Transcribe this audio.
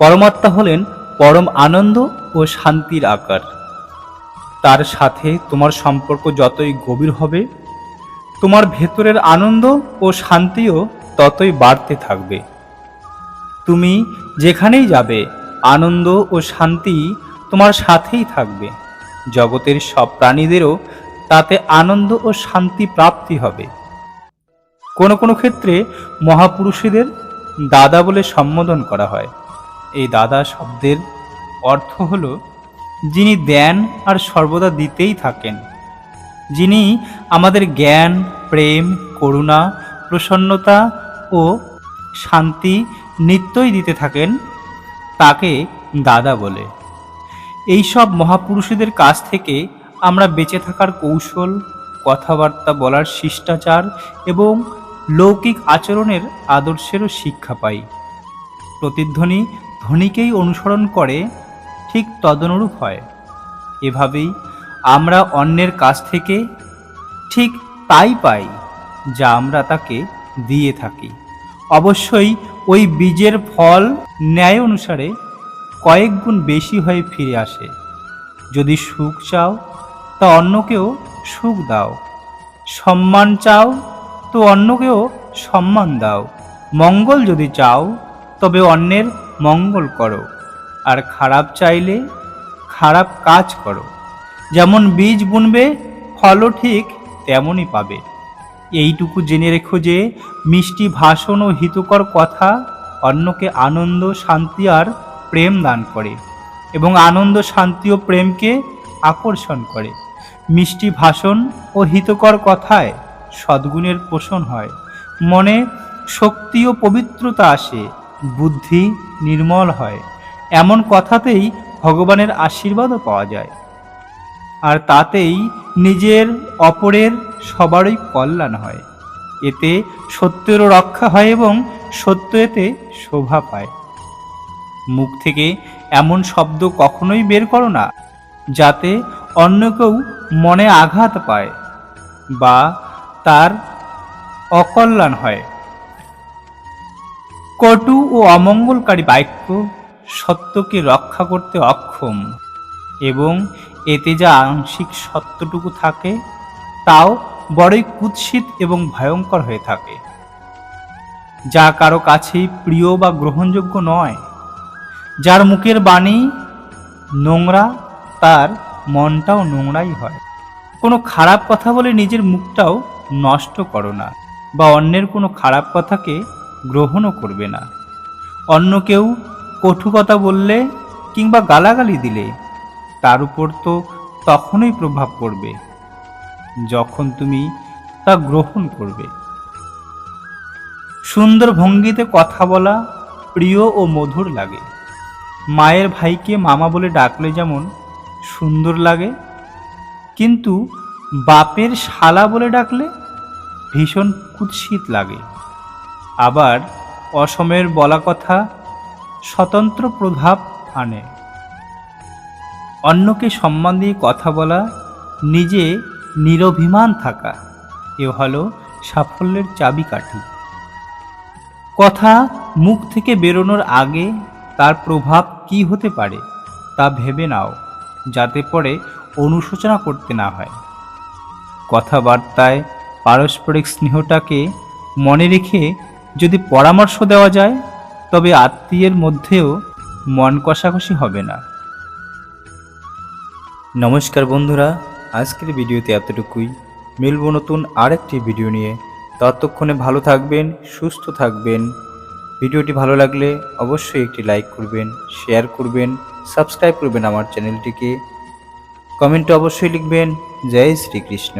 পরমাত্মা হলেন পরম আনন্দ ও শান্তির আকার। তার সাথে তোমার সম্পর্ক যতই গভীর হবে, তোমার ভেতরের আনন্দ ও শান্তিও ততই বাড়তে থাকবে। তুমি যেখানেই যাবে, আনন্দ ও শান্তি তোমার সাথেই থাকবে। জগতের সব প্রাণীদেরও তাতে আনন্দ ও শান্তি প্রাপ্তি হবে। কোনো কোনো ক্ষেত্রে মহাপুরুষীদের দাদা বলে সম্বোধন করা হয়। এই দাদা শব্দের অর্থ হল যিনি দেন আর সর্বদা দিতেই থাকেন। যিনি আমাদের জ্ঞান, প্রেম, করুণা, প্রসন্নতা ও শান্তি নিত্যই দিতে থাকেন, তাকে দাদা বলে। এই সব মহাপুরুষদের কাছ থেকে আমরা বেঁচে থাকার কৌশল, কথাবার্তা বলার শিষ্টাচার এবং লৌকিক আচরণের আদর্শেরও শিক্ষা পাই। প্রতিধ্বনি ধ্বনিকেই অনুসরণ করে, ঠিক তদনুরূপ হয়। এভাবেই আমরা অন্যের কাছ থেকে ঠিক তাই পাই, যা আমরা তাকে দিয়ে থাকি। অবশ্যই ওই বীজের ফল ন্যায় অনুসারে কয়েক গুণ বেশি হয়ে ফিরে আসে। যদি সুখ চাও, তা অন্যকেও সুখ দাও। সম্মান চাও, তো অন্যকেও সম্মান দাও। মঙ্গল যদি চাও, তবে অন্যের মঙ্গল করো। আর খারাপ চাইলে খারাপ কাজ করো। যেমন বীজ বুনবে, ফলও ঠিক তেমনই পাবে। এইটুকু জেনে রেখো যে, মিষ্টি ভাষণ ও হিতকর কথা অন্যকে আনন্দ, শান্তি আর প্রেম দান করে এবং আনন্দ, শান্তি ও প্রেমকে আকর্ষণ করে। মিষ্টি ভাষণ ও হিতকর কথায় সদ্গুণের পোষণ হয়। মনে শক্তি ও পবিত্রতা আসে। বুদ্ধি নির্মল হয়। এমন কথাতেই ভগবানের আশীর্বাদও পাওয়া যায়। আর তাতেই নিজের অপরের সবারই কল্যাণ হয়। এতে সত্যেরও রক্ষা হয় এবং সত্য এতে শোভা পায়। মুখ থেকে এমন শব্দ কখনোই বের করো না, যাতে অন্য কেউ মনে আঘাত পায় বা তার অকল্যাণ হয়। কটু ও অমঙ্গলকারী বাক্য সত্যকে রক্ষা করতে অক্ষম এবং এতে যা আংশিক সত্যটুকু থাকে, তাও বড়ই কুৎসিত এবং ভয়ঙ্কর হয়ে থাকে। যা কারও কাছেই প্রিয় বা গ্রহণযোগ্য নয়, যার মুখের বাণী নোংরা, তার মনটাও নোংরাই হয়। কোনো খারাপ কথা বলে নিজের মুখটাও নষ্ট করো না, বা অন্যের কোনো খারাপ কথাকে গ্রহণও করবে না। অন্য কেউ কটু কথা বললে কিংবা গালাগালি দিলে, তার উপর তো তখনই প্রভাব পড়বে, যখন তুমি তা গ্রহণ করবে। সুন্দর ভঙ্গিতে কথা বলা প্রিয় ও মধুর লাগে। মায়ের ভাইকে মামা বলে ডাকলে যেমন সুন্দর লাগে, কিন্তু বাপের শালা বলে ডাকলে ভীষণ কুৎসিত লাগে। আবার অসমের বলা কথা স্বতন্ত্র প্রভাব আনে। অন্যকে সম্মান দিয়ে কথা বলা, নিজে নিরভিমান থাকা, এ হলো সাফল্যের চাবিকাঠি। কথা মুখ থেকে বেরোনোর আগে তার প্রভাব কি হতে পারে তা ভেবে নাও, যাতে পরে অনুশোচনা করতে না হয়। কথাবার্তায় পারস্পরিক স্নেহটাকে মনে রেখে যদি পরামর্শ দেওয়া যায়, তবে আত্মীয়ের মধ্যেও মন কষাকষি হবে না। নমস্কার বন্ধুরা, আজকের ভিডিওতে এতটুকুই। মিলব নতুন আরেকটি ভিডিও নিয়ে। ততক্ষণে ভালো থাকবেন, সুস্থ থাকবেন। ভিডিওটি ভালো লাগলে অবশ্যই একটি লাইক করবেন, শেয়ার করবেন, সাবস্ক্রাইব করবেন আমার চ্যানেলটিকে। কমেন্টে অবশ্যই লিখবেন, জয় শ্রীকৃষ্ণ।